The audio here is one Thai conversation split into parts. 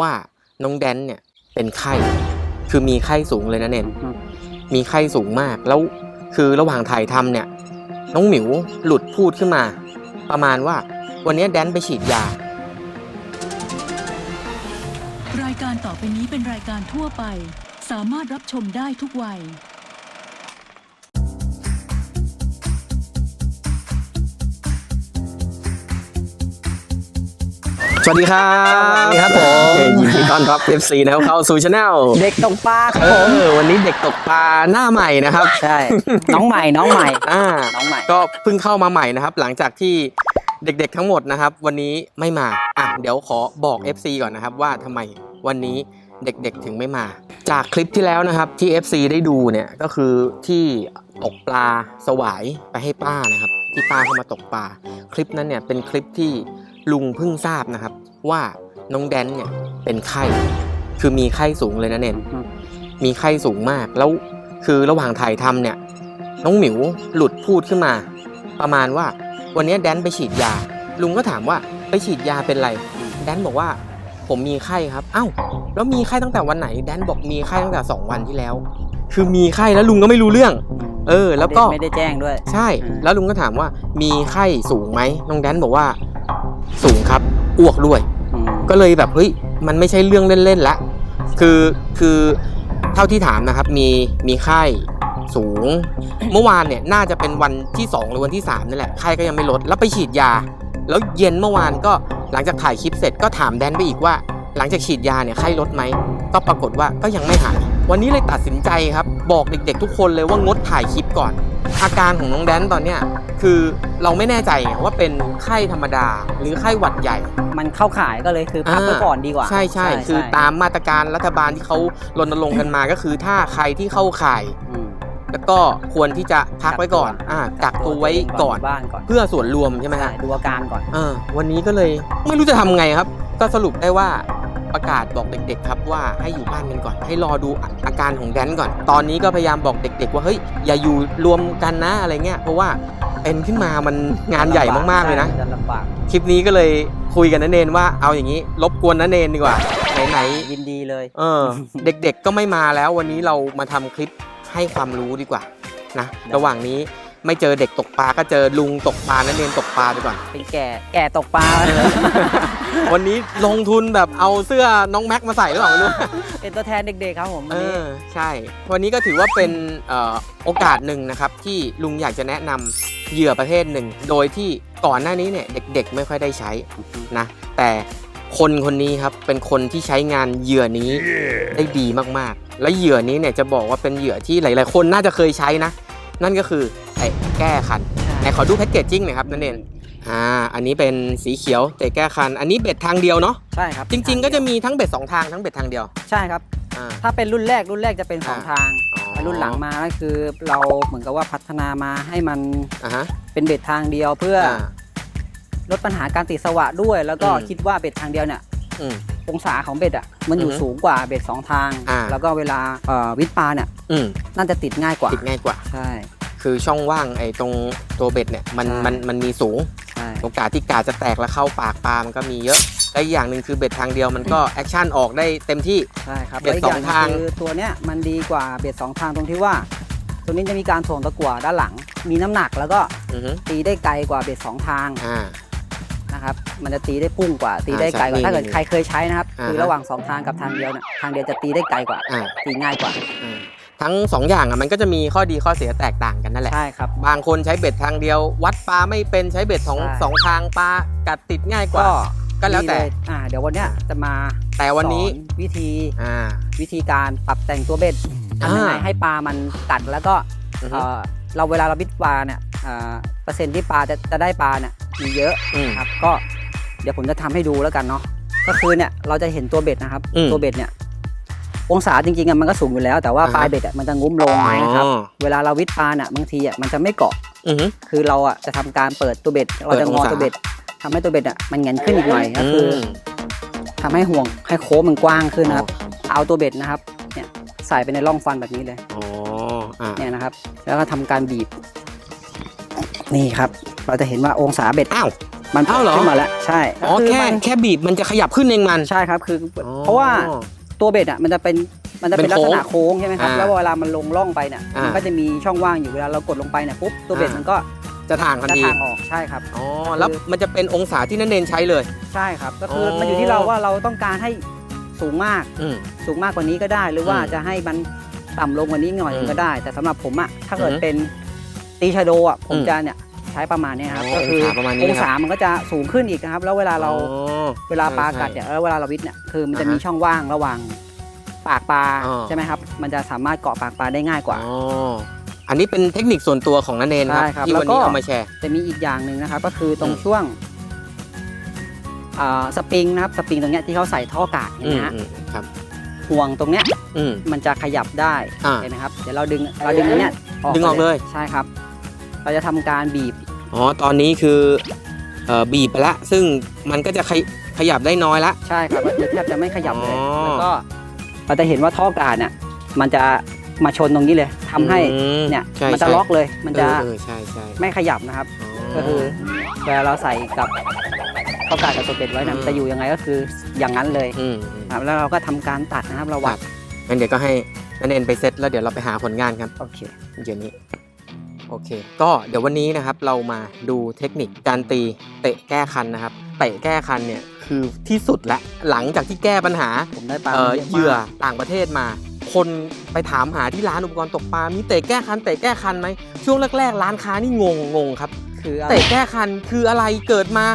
ว่าน้องแดนเนี่ยเป็นไข้ คือมีไข้สูงเลยนะเนนอืมมีไข้สูงมากแล้วคือระหว่างถ่ายทำเนี่ย น้องหมิวหลุดพูดขึ้นมา ประมาณว่า วันนี้แดนไปฉีดยา รายการต่อไปนี้เป็นรายการทั่วไป สามารถรับชมได้ทุกวัย สวัสดีครับสวัสดีครับผมเอ่อยินดีต้อนรับ FC นะครับเข้าสู่ช anel เด็กตกปลาครับเอผมอวันนี้เด็กตกปลาหน้าใหม่นะครับใช่น้องใหม่น้องใหม่อ่าน้องใหม่ก็เพิ่งเข้ามาใหม่นะครับ หลังจากที่เด็กๆทั้งหมดนะครับ วันนี้ไม่มาอะเดี๋ยวขอบอก FC ก่อนนะครับ ว่าทำไมวันนี้เด็กๆถึงไม่มา จากคลิปที่แล้วนะครับที่ FC ได้ดูเนี่ยก็คือที่ตกปลาสวายไปให้ป้านะครับ ที่ป้าเข้ามาตกปลาคลิปนั้นเนี่ยเป็นคลิปที่ลุงเพิ่งทราบนะครับ ว่าน้องแดนเนี่ยเป็นไข้ คือมีไข้สูงเลยนะเนนอืมมีไข้สูงมาก แล้วคือระหว่างถ่ายทำเนี่ย น้องหมิวหลุดพูดขึ้นมา ประมาณว่า วันนี้แดนไปฉีดยา ลุงก็ถามว่าไปฉีดยาเป็นไร แดนบอกว่า ผมมีไข้ครับ เอ้า แล้วมีไข้ตั้งแต่วันไหน แดนบอกมีไข้ตั้งแต่สองวันที่แล้ว คือมีไข้แล้วลุงก็ไม่รู้เรื่อง เออ แล้วก็ไม่ได้แจ้งด้วย ใช่อืมแล้วลุงก็ถามว่า มีไข้สูงไหมน้องแดนบอกว่า สูงครับ อ้วกด้วยอืม ก็เลยแบบเฮ้ยมันไม่ใช่เรื่องเล่นๆละคือคือเท่าที่ถามนะครับมีมีไข้สูง เมื่อวานเนี่ยน่าจะเป็นวันที่ 2 หรือวันที่3นี่แหละไข้ก็ยังไม่ลด แล้วไปฉีดยา แล้วเย็นเมื่อวานก็หลังจากถ่ายคลิปเสร็จก็ถามแดนไปอีกว่า หลังจากฉีดยาเนี่ยไข้ลดไหมก็ปรากฏว่าก็ยังไม่หาย วันนี้เลยตัดสินใจครับ บอกเด็กๆ ทุกคนเลยว่างดถ่ายคลิปก่อน อาการของน้องแดนตอนเนี้ยคือเราไม่แน่ใจไงว่าเป็นไข้ธรรมดาหรือไข้หวัดใหญ่ มันเข้าข่ายก็เลยคือพักไว้ก่อนดีกว่า ใช่ใช่คือใช่ตามมาตรการรัฐบาลที่เขารณรงค์กันมาก็คือถ้าใครที่เข้าข่ายอืมแล้วก็ควรที่จะพักไว้ก่อนอ่ากักตัวไว้ก่อนยู่บ้านก่อน เพื่อส่วนรวมใช่ไหมใช่ฮะดูอาการก่อนอ่าวันนี้ก็เลยไม่รู้จะทำไงครับ ก็สรุปได้ว่า ประกาศบอกเด็ก ๆ ครับว่าให้อยู่บ้านกันก่อน ให้รอดูอาอาการของแดนก่อน ตอนนี้ก็พยายามบอกเด็ก ๆ ว่าเฮ้ยอย่าอยู่รวมกันนะอะไรเงี้ยเพราะว่าเป็นขึ้นมามันงานใหญ่มากๆเลยนะจะลำบากคลิปนี้ก็เลยคุยกันนะเนนว่าเอาอย่างนี้รบกวนนะเนนดีกว่าไหนๆยินดีเลย เออ เด็ก ๆ ก็ไม่มาแล้ววันนี้เรามาทำคลิปให้ความรู้ดีกว่านะระหว่างนี้ ไม่เจอเด็กตกปลาก็เจอลุงตกปลานั่นเองตกปลาไปก่อน เป็นแก่แก่ตกปลา วันนี้ลงทุนแบบเอาเสื้อน้องแม็กมาใส่หรือเปล่าไม่รู้ เป็นตัวแทนเด็กๆครับผมเอวันนี้อใช่ วันนี้ก็ถือว่าเป็นเอ่อโอกาสหนึ่งนะครับ ที่ลุงอยากจะแนะนำเหยื่อประเภทหนึ่ง โดยที่ก่อนหน้านี้เนี่ยเด็กๆ ไม่ค่อยได้ใช้นะแต่คนคนนี้ครับเป็นคนที่ใช้งานเหยื่อนี้ได้ดีมากๆ และเหยื่อนี้เนี่ยจะบอกว่าเป็นเหยื่อที่หลาย ๆ คนน่าจะเคยใช้นะ นั่นก็คือไอ้แก้คันไหนขอดูแพ็กเกจจิ้งหน่อยครับนั่นเองอ่าอันนี้เป็นสีเขียวแต่แก้คัน อันนี้เบ็ดทางเดียวเนาะใช่ครับจริง ๆ ก็จะมีทั้งเบ็ดสองทางทั้งเบ็ดทางเดียวใช่ครับ อ่า ถ้าเป็นรุ่นแรกรุ่นแรกจะเป็นสองอ่า ทางอ๋อรุ่นหลังมาก็คือเราเหมือนกับว่าพัฒนามาให้มันอ่าฮะเป็นเบ็ดทางเดียวเพื่อออ่าลดปัญหาการติดสวะด้วย แล้วก็อืม คิดว่าเบ็ดทางเดียวเนี่ย อืม องศาของเบ็ดอะมันอยู่อือฮึสูงกว่าเบ็ดสองทาง อ่า แล้วก็เวลาเอ่อวิดปลาเนี่ยอืมน่าจะติดง่ายกว่าติดง่ายกว่า ใช่คือช่องว่างไอ้ตรงตัวเบ็ดเนี่ยมันใช่มันมันมีสูง ใช่โอกาสที่กาจะแตกแล้วเข้าปากปลามันก็มีเยอะและอีกอย่างหนึ่งคือเบ็ดทางเดียวมันก็แอคชั่นออกได้เต็มที่ ใช่ครับเบ็ดและกสองย่ทาง คือตัวเนี้ยมันดีกว่าเบ็ดสองทางตรงที่ว่า ตัวนี้จะมีการถ่วงตะกั่วด้านหลัง มีน้ำหนักแล้วก็อือฮึตีได้ไกลกว่าเบ็ดสองทาง อ่า นะครับมันจะตีได้พุ่งกว่าตีได้ไกลกว่าอ่าถ้าเกิดนี่ใครเคยใช้นะครับอ่าคือระหว่างสองทางกับทางเดียวเนี่ยทางเดียวจะตีได้ไกลกว่าอ่าตีง่ายกว่าอ่าทั้งสองอย่างอะมันก็จะมีข้อดีข้อเสียแตกต่างกันนั่นแหละใช่ครับบางคนใช้เบ็ดทางเดียว วัดปลาไม่เป็นใช้เบ็ดสองใช่สองทางปลากัดติดง่ายกว่าก็ก็แล้วแต่ดีเยอ่าเดี๋ยววันเนี้ยจะมาแต่วันนี้สอวิธีอ่าวิธีการปรับแต่งตัวเบ็ดทำยังไงอ่าให้ปลามันกัดแล้วก็อือฮึเอ่อเราเวลาเราบิดปลาเนี่ยเอ่อเปอร์เซ็นต์ที่ปลาจะจะได้ปลาเนี่ย มีเยอะอืมนะครับ ก็เดี๋ยวผมจะทำให้ดูแล้วกันเนาะก็คือเนี่ยเราจะเห็นตัวเบ็ดนะครับ อืมตัวเบ็ดเนี่ย องศาจริงๆอะมันก็สูงอยู่แล้ว แต่ว่าอ่าฮะ ปลายเบ็ดอะมันจะงุ้มลงนะครับ อ๋อเวลาเราวิดปลาเนี่ยบางทีอะมันจะไม่เกาะ อือฮึคือเราอะจะทำการเปิดตัวเบ็ด เราจะงอเปิดองศา ตัวเบ็ดทำให้ตัวเบ็ดอะมันเงนขึ้นอีกหน่อยก็คืออม ทำให้ห่วงให้โค้งมันกว้างขึ้นนะครับ เอาตัวเบ็ดนะครับเนี่ยใส่ไปในร่องฟันแบบนี้เลย อ๋ออ่าเนี่ยนะครับ แล้วก็ทำการบีบ นี่ครับ เราจะเห็นว่าองศาเบ็ดอ้าว มันอ้าวเหรอ ขึ้นมาแล้วใช่อ๋อคือแค่มันแค่บีบมันจะขยับขึ้นเองมัน ใช่ครับคือออ๋อเพราะว่าตัวเบ็ดอะมันจะเป็นมันจะเป็นเป็นลักษณะโค้งโค้งใช่ไหมครับอ่าแล้วเวลามันลงร่องไปเนี่ยอ่ามั มันก็จะมีช่องว่างอยู่เวลาเรากดลงไปเนี่ยปุ๊บตัวเบ็ดอ่ามัมันก็จะถ่างทันจะทีทางออกใช่ครับ อ๋อแล้วมันจะเป็นองศาที่นันเนนใช้เลย ใช่ครับ ก็คือออ มันอยู่ที่เราว่าเราต้องการให้สูงมากอืม สูงมากกว่านี้ก็ได้ หรือว่าอืมจะให้มันต่ำลงกว่านี้หน่อยอืมก็ได้ แต่สำหรับผมอะถ้าเกิดอืมเป็นตีชาโดอะผมอืม จะเนี่ย ใช้ประมาณเนี้ยครับ อ๋อก็คือองศาประมาณนี้องนะครับศามันก็จะสูงขึ้นอีกนะครับ แล้วเวลาเราอ๋อเวลาปลากัดใช่เนี่ยแล้วเวลาเราวิทย์เนี่ยคือมันจะอ่าฮะมีช่องว่างระหว่างปากปลาอ๋อ ใช่ไหมครับ มันจะสามารถเกาะปากปลาได้ง่ายกว่า อ๋ออันนี้เป็นเทคนิคส่วนตัวของนันเนนครับ ใช่ครับที่วันแล้วก็นี้เอามาแชร์ จะมีอีกอย่างหนึ่งนะครับ ก็คือตรงอืม ช่วงอ่าสปริงนะครับสปริงตรงเนี้ยที่เขาใส่ท่อกาดเห็นอืไหมมฮะอืมครับ ห่วงตรงเนี้ยอืม มันจะขยับได้อ่าเห็นไหมครับเดี๋ยวเราดึงเราดึงอันเนี้ยดึงออกเลย ใช่ครับ เราจะทำการบีบ อ๋อ ตอนนี้คือเอ่อบีบไปละ ซึ่งมันก็จะขยขยับได้น้อยละ ใช่ครับมันจะแทบจะไม่ขยับเลย อ๋อ แล้วก็เราจะเห็นว่าท่อกาดเนี่ยมันจะมาชนตรงนี้เลยทำให้อืมเนี่ยใช่มันจะใช่ล็อกเลย มันจะเออเออใช่ใช่ไม่ขยับนะครับ ก็คือเวลาเราใส่กับท่อกาดกับตัวเป็ดไว้นะมันจะอยู่ยังไงก็คืออย่างนั้นเลยอืมอืมครับแล้วเราก็ทำการตัดนะครับเราวัดงั้นเดี๋ยวก็ให้นันเนนไปเซตแล้วเดี๋ยวเราไปหาผลงานกันโอเค เดี๋ยวนี้ โอเค ก็เดี๋ยววันนี้นะครับเรามาดูเทคนิคการตีเตะแก้คันนะครับเตะแก้คันเนี่ยคือที่สุดละหลังจากที่แก้ปัญหาผมได้ปลาเอ่อมาะมากเหยื่อต่างประเทศมา คนไปถามหาที่ร้านอุปกรณ์ตกปลา มีเตะแก้คันเตะแก้คันไหมช่วงแรกๆ ร้านค้านี่งงงงครับ คืออะไรเตะแก้คันคืออะไรเกิดมา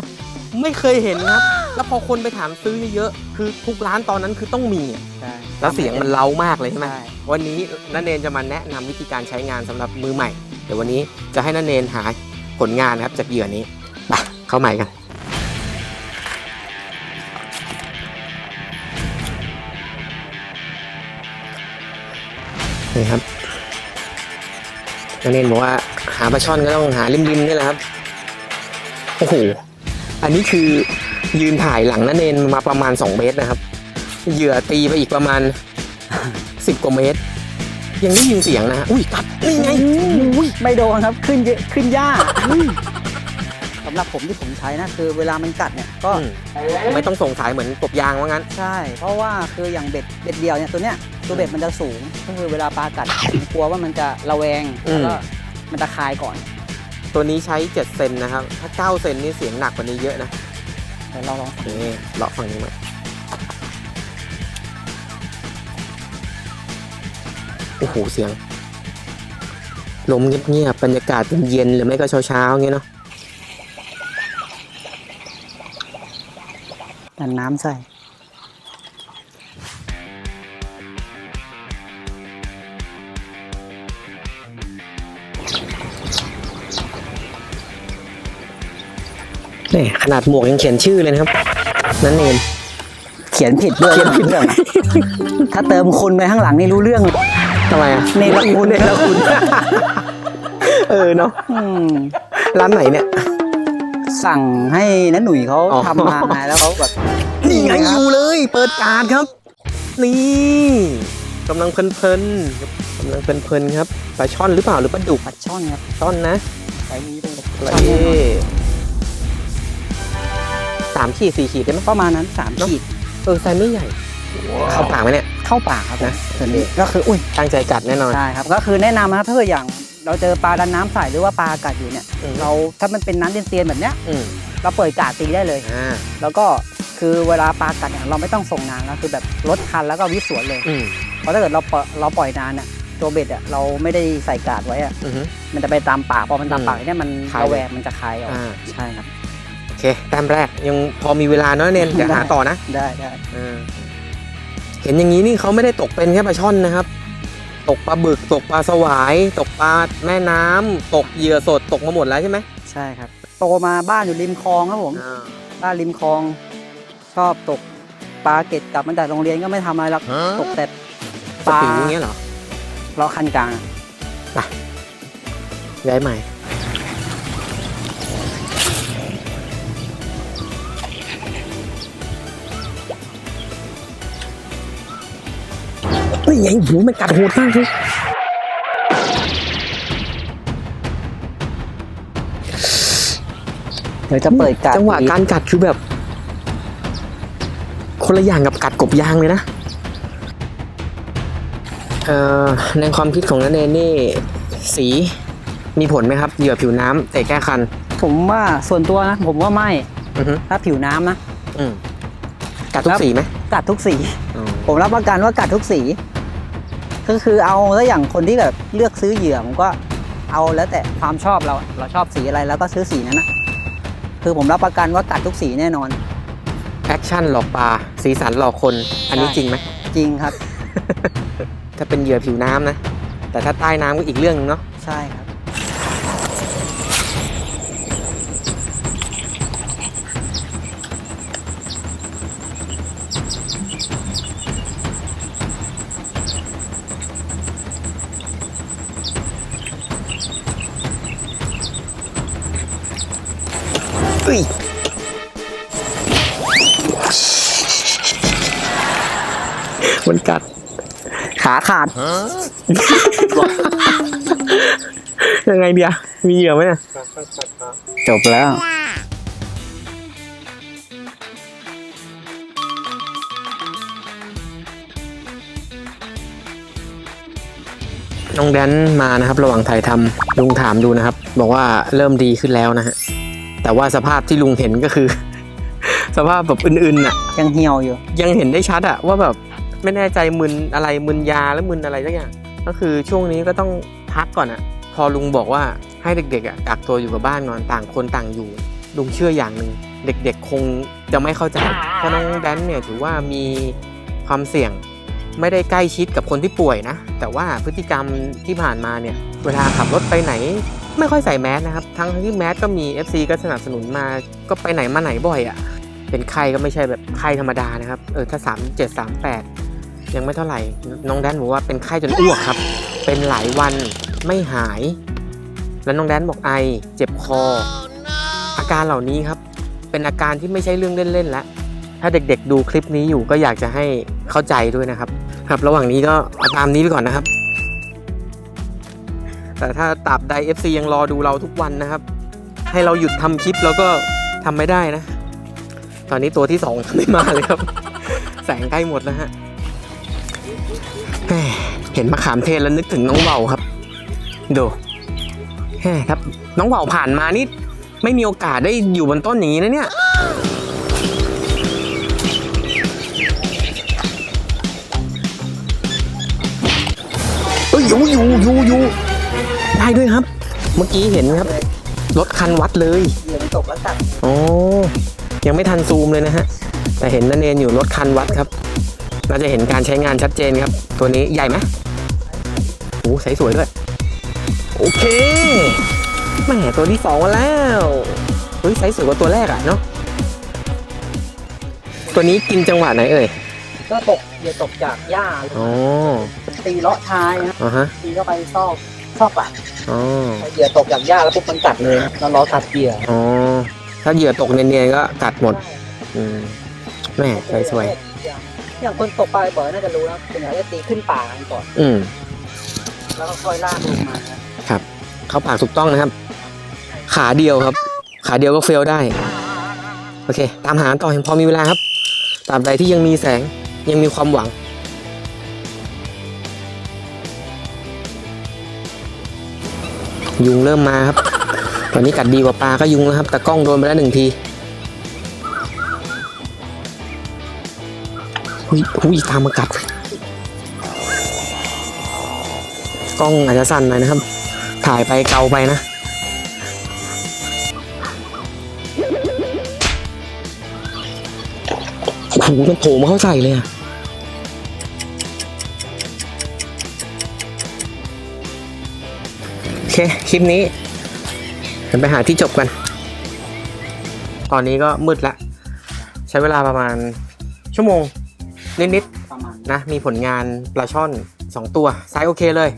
ไม่เคยเห็นครับ แล้วพอคนไปถามซื้อเยอะๆคือทุกร้านตอนนั้นคือต้องมีอะใช่แล้วเสียงมันเล้ามากเลยใช่ไหม ใช่ วันนี้นันเนนจะมาแนะนำวิธีการใช้งานสำหรับมือใหม่เดี๋ยววันนี้จะให้นันเนนหาผลงานนะครับจากเหยื่อนี้ปเข้าใหม่กันนี่ครับนันเนนบอกว่าหาปลาช่อนก็ต้องหาริมๆนี่แหละครับโอ้โหอันนี้คือยืนถ่ายหลังนันเนนมาประมาณ 2 เมตรนะครับเหยื่อตีไปอีกประมาณ 10 กว่าเมตร ยังได้ยินเสียงนะฮะอุ้ยกัดนี่ไงอุ้ยไม่โดนครับขึ้นเยอะขึ้นยากสำหรับผมที่ผมใช้นะคือเวลามันกัดเนี่ยก็อืมไม่ต้องส่งสายเหมือนกบยางว่างั้น ใช่ เพราะว่าคืออย่างเบ็ดเบ็ดเดียวเนี่ยตัวเนี้ยตัวเบ็ดมันจะสูงก็คือเวลาปลากัดผมกลัวว่ามันจะระแวงอืมแล้วก็มันจะคายก่อน ตัวนี้ใช้ 7 เซนนะครับ ถ้า 9 เซนนี่เสียงหนักกว่านี้เยอะนะเดี๋ยวเราลองนี่เลาะฝั่งนี้มา โอ้โหเสียง ลมเงียบๆบรรยากาศเย็นๆหรือไม่ก็เช้าๆอย่างเงี้ยเนาะดันน้ำใส่นี่ขนาดหมวกยังเขียนชื่อเลยนะครับ นั่นเอง เขียนผิดด้วยเขียนผิดเรื่องอะถ้าเติมคุณไปข้างหลังนี่รู้เรื่องเลย ทำไมอะเนรคุณเนรคุณ เออเนาะอืมร้านไหนเนี่ย สั่งให้นันหนุ่ยเขาอ๋อทำมาไงแล้วเขาแบบนี่ไงครับอยู่เลย เปิดการดครับ นี่กำลังเพลินๆกำลังเพลินๆครับปลาช่อนหรือเปล่าหรือปลาดุกปัดช่อนครับช่อนนะใช้นี้เลยอะไรช่อนแน่นอนสามขีดสี่ขีดได้ไหมประมาณนั้นสามเนอะขีดเออไซส์ไม่ใหญ่ เข้าปากไหมเนี่ย เข้าปากครับนะตัวนี้ก็คืออุ้ยตั้งใจกัดแน่นอน ใช่ครับ ก็คือแนะนำนะครับถ้าเกิดอย่างเราเจอปลาดันน้ำใส่หรือว่าปลากัดอยู่เนี่ย อืม เราถ้ามันเป็นน้ำเตียนๆแบบเนี้ย อืมเราเปิดกาดตีได้เลย อ่าแล้วก็คือเวลาปลากัดเนี่ยเราไม่ต้องส่งนานแล้วคือแบบลดคันแล้วก็วิสวนเลย อืมเพราะถ้าเกิดเราปล่อยเราปล่อยนานเนี่ยตัวเบ็ดอะเราไม่ได้ใส่กาดไว้อะอือฮึ มันจะไปตามปากพอมันตามอืมปากเนี่ยมันคาย ระแวงมันจะคายออกอ่าใช่ครับ โอเคแต้มแรกยังพอมีเวลาเนาะเนนเดี๋ยวหาต่อนะได้ได้ เออ เห็นอย่างนี้นี่เขาไม่ได้ตกเป็นแค่ปลาช่อนนะครับ ตกปลาบึก ตกปลาสวาย ตกปลาแม่น้ำตกเหยื่อสดตกมาหมดแล้วใช่ไหมใช่ครับ โตมาบ้านอยู่ริมคลองครับผมอ่าบ้านริมคลอง ชอบตกปลาเก็ดกลับมาจากโรงเรียนก็ไม่ทำอะไรหรอกตกแต่สปิงอย่างเงี้ยเหรอเราคันกลางอะย้ายใหม่ ฮ้ยไงหูมันกัดโหดมากเลยเดี๋ยวจะเปิดกัดจังหวะอีการกัดคือแบบ คนละอย่างกับกัดกบยางเลยนะเอ่อในความคิดของนันเองนี่สีมีผลไหมครับเหยื่อผิวน้ำแต่แก้คัน ผมว่าส่วนตัวนะ ผมว่าไม่อือฮึถ้าผิวน้ำนะอืมกัดทุครักบสีไหมกัดทุกสีอ๋อผมรับประกันว่ากัดทุกสี ก็คือเอาแล้วอย่างคนที่แบบเลือกซื้อเหยื่อผมก็เอาแล้วแต่ความชอบเราเราชอบสีอะไรแล้วก็ซื้อสีนั้นนะคือผมรับประกันว่ากัดทุกสีแน่นอน แอคชั่นหลอกปลาสีสันหลอกคน อันนี้ใช่จริงไหม จริงครับ ถ้าเป็นเหยื่อผิวน้ำนะ แต่ถ้าใต้น้ำก็อีกเรื่องนึงเนาะ ใช่ครับ มันกัด ขาขาด ยังไงเดียมีเหยื่อไหมเนี่ยจบแล้ว น้องแดนมานะครับ ระหว่างถ่ายทำลุงถามดูนะครับ บอกว่าเริ่มดีขึ้นแล้วนะฮะ แต่ว่าสภาพที่ลุงเห็นก็คือ สภาพแบบอื่นๆน่ะ ยังเหี่ยวอยู่ ยังเห็นได้ชัดอะว่าแบบไม่แน่ใจมึนอะไรมึนยาแล้วมึนอะไรสักอย่างก็คือช่วงนี้ก็ต้องพักก่อนอะพอลุงบอกว่าให้เด็กๆอะกักตัวอยู่กับบ้านนอนต่างคนต่างอยู่ ลุงเชื่ออย่างหนึ่งเด็กๆคงจะไม่เข้าใจเพราะน้องแดนเนี่ยถือว่ามีความเสี่ยงไม่ได้ใกล้ชิดกับคนที่ป่วยนะ แต่ว่าพฤติกรรมที่ผ่านมาเนี่ย เวลาขับรถไปไหน ไม่ค่อยใส่แมสนะครับ ทั้งที่แมสก็มี FC ก็สนับสนุนมาก็ไปไหนมาไหนบ่อยอะเป็นไข้ก็ไม่ใช่แบบไข้ธรรมดานะครับ เออถ้า 3 7 3 8 ยังไม่เท่าไหร่ น้องแดนบอกว่าเป็นไข้จนอ้วกครับ เป็นหลายวันไม่หาย แล้วน้องแดนบอกไอเจ็บคอ อาการเหล่านี้ครับ เป็นอาการที่ไม่ใช่เรื่องเล่นๆแล้วถ้าเด็กๆดูคลิปนี้อยู่ก็อยากจะให้เข้าใจด้วยนะครับ ครับ ระหว่างนี้ก็ตามนี้ไปก่อนนะครับ แต่ถ้าตราบใด FC ยังรอดูเราทุกวันนะครับ ให้เราหยุดทำคลิปแล้วก็ทำไม่ได้นะ ตอนนี้ตัวที่สองไม่มาเลยครับ แสงใกล้หมดแล้วฮะเห็นมะขามเทศแล้วนึกถึงน้องเบาครับ ดูแหม่ครับ น้องเบาผ่านมานี่ไม่มีโอกาสได้อยู่บนต้นอย่างนี้นะเนี่ย เอ้ยอยู่อยู่อยู่อยู่ ได้ด้วยครับ เมื่อกี้เห็นครับ รถคันวัดเลยเหยื่อมันตกแล้วกัดอ๋อยังไม่ทันซูมเลยนะฮะ แต่เห็นนันเนนอยู่รถคันวัดครับ น่าจะเห็นการใช้งานชัดเจนครับ ตัวนี้ใหญ่ไหมโอ้ใสสวยด้วย โอเคแหมตัวที่สองมาแล้วเฮ้ยไซส์สวยกว่าตัวแรกอะเนาะตัวนี้กินจังหวะไหนเอ่ยก็ตกเหยื่อตกจากหญ้าอ๋อตีเลาะชายนะอ๋อฮะตีเข้าไปซอก ซอกปากอ๋อเหยื่อตกจากหญ้าแล้วปุ๊บมันกัดเลยแล้วล้อกัดเหยื่ออ๋อถ้าเหยื่อตกเนียนๆก็กัดหมด อืมแหม่สวยสวยอย่างคนตกปลาบ่อยน่าจะรู้แล้วเป็นอย่างจะตีขึ้นป่ากันก่อน อืมแล้วก็ค่อยลากลงมาครับ เข้าปากถูกต้องนะครับ ขาเดียวครับ ขาเดียวก็เฟลได้ โอเค ตามหาต่อยังพอมีเวลาครับตราบใดที่ยังมีแสงยังมีความหวัง ยุงเริ่มมาครับ ตอนนี้กัดดีกว่าปลาก็ยุงแล้วครับ แต่กล้องโดนไปแล้วหนึ่งทีหุยหุยตามมากัด กล้องอาจจะสั่นหน่อยนะครับ ถ่ายไปเกาไปนะ โอ้โหมันโผล่มาเข้าใส่เลยอะ เค คลิปนี้เดี๋ยวไปหาที่จบกัน ตอนนี้ก็มืดละ ใช้เวลาประมาณชั่วโมง นิดประมาณๆนะ มีผลงานปลาช่อน 2 ตัวไซส์โอเคเลย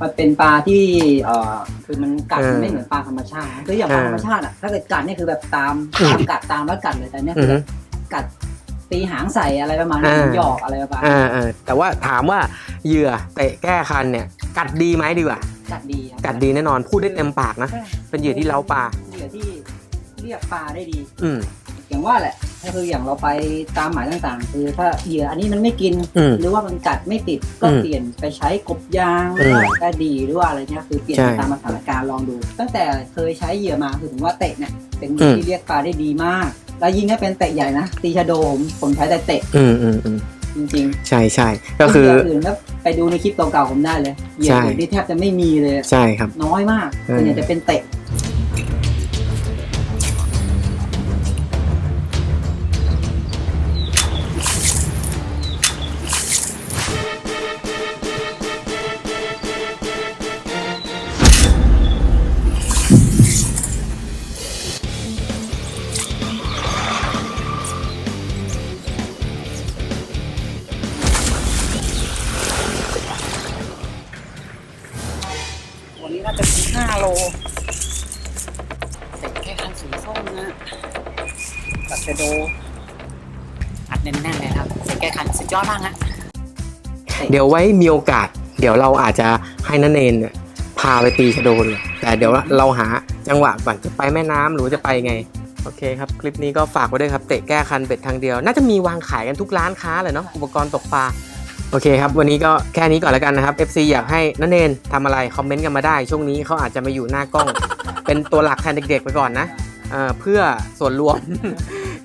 มันเป็นปลาที่เอ่อคือมันกัดเออมันไม่เหมือนปลาธรรมชาติคืออย่างปลาเออธรรมชาติอะถ้าเกิดกัดเนี่ยคือแบบตามอืมตามกัดตามแล้วกัดเลยแต่เนี่ยอืคืออแบฮึบกัดตีหางใส่อะไรประมาณนี้อ่าเหมือนหยอกอะไรประมาณนี้อ่าอ่าแต่ว่าถามว่าเหยื่อเตะแก้คันเนี่ย กัดดีไหมดีกว่า กัดดีครับกัดดีแน่นอนพูดได้เต็มปากนะใช่เป็นเหยื่อที่เล้าปลาเหยื่อที่เรียกปลาได้ดี อืมอย่างว่าแหละก็คืออย่างเราไปตามหมายต่างๆ คือถ้าเหยื่ออันนี้มันไม่กินอืมหรือว่ามันกัดไม่ติดก็อืมเปลี่ยนไปใช้กบยางอืมก็ดีหรือว่าอะไรเงี้ยคือเปลี่ยนใช่ไปตามสถานการณ์ลองดู ตั้งแต่เคยใช้เหยื่อมาคือผมว่าเตะเนี่ยเป็นอืมที่เรียกปลาได้ดีมาก แล้วยิ่งถ้าเป็นเตะใหญ่นะตีชะโดผมผมใช้แต่เตะ อืมอืมอืม จริงใช่ใช่ๆก็คือเหยื่ออื่นแล้วไปดูในคลิปเก่าๆผมได้เลยเหยื่อใช่ อื่นที่แทบจะไม่มีเลย ใช่ครับ น้อยมากอืมส่วนใหญ่จะเป็นเตะ วันนี้น่าจะถึง5โลเตะแค่คันสีส้มนะกับเชโดอัดแน่นๆเลยครับแต่แก้ขันสุดยอดมากฮะเดี๋ยวไว้มีโอกาส เดี๋ยวเราอาจจะให้นันเนนพาไปตีชะโดเลยแต่เดี๋ยวเราหาจังหวะก่อนจะไปแม่น้ำหรือจะไปไง โอเคครับ คลิปนี้ก็ฝากไว้ด้วยครับ เตะแก้คันเบ็ดทางเดียว น่าจะมีวางขายกันทุกร้านค้าเลยเนาะอุปกรณ์ตกปลา โอเคครับ วันนี้ก็แค่นี้ก่อนแล้วกันนะครับ FC อยากให้นันเนนทำอะไร คอมเมนต์กันมาได้ ช่วงนี้เขาอาจจะมาอยู่หน้ากล้อง เป็นตัวหลักแทนเด็กๆไปก่อนนะเอ่อเพื่อส่วนรวม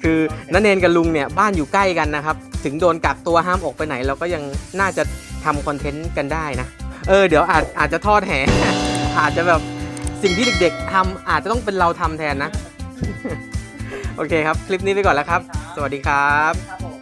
คือนันเนนกับลุงเนี่ยบ้านอยู่ใกล้กันนะครับ ถึงโดนกักตัวห้ามออกไปไหน เราก็ยังน่าจะทำคอนเทนต์กันได้นะ เออ เดี๋ยวอาจอาจจะทอดแห อาจจะแบบสิ่งที่เด็กๆทำอาจจะต้องเป็นเราทำแทนนะ โอเคครับ คลิปนี้ไปก่อนแล้วครับ สวัสดีครับ ครับผม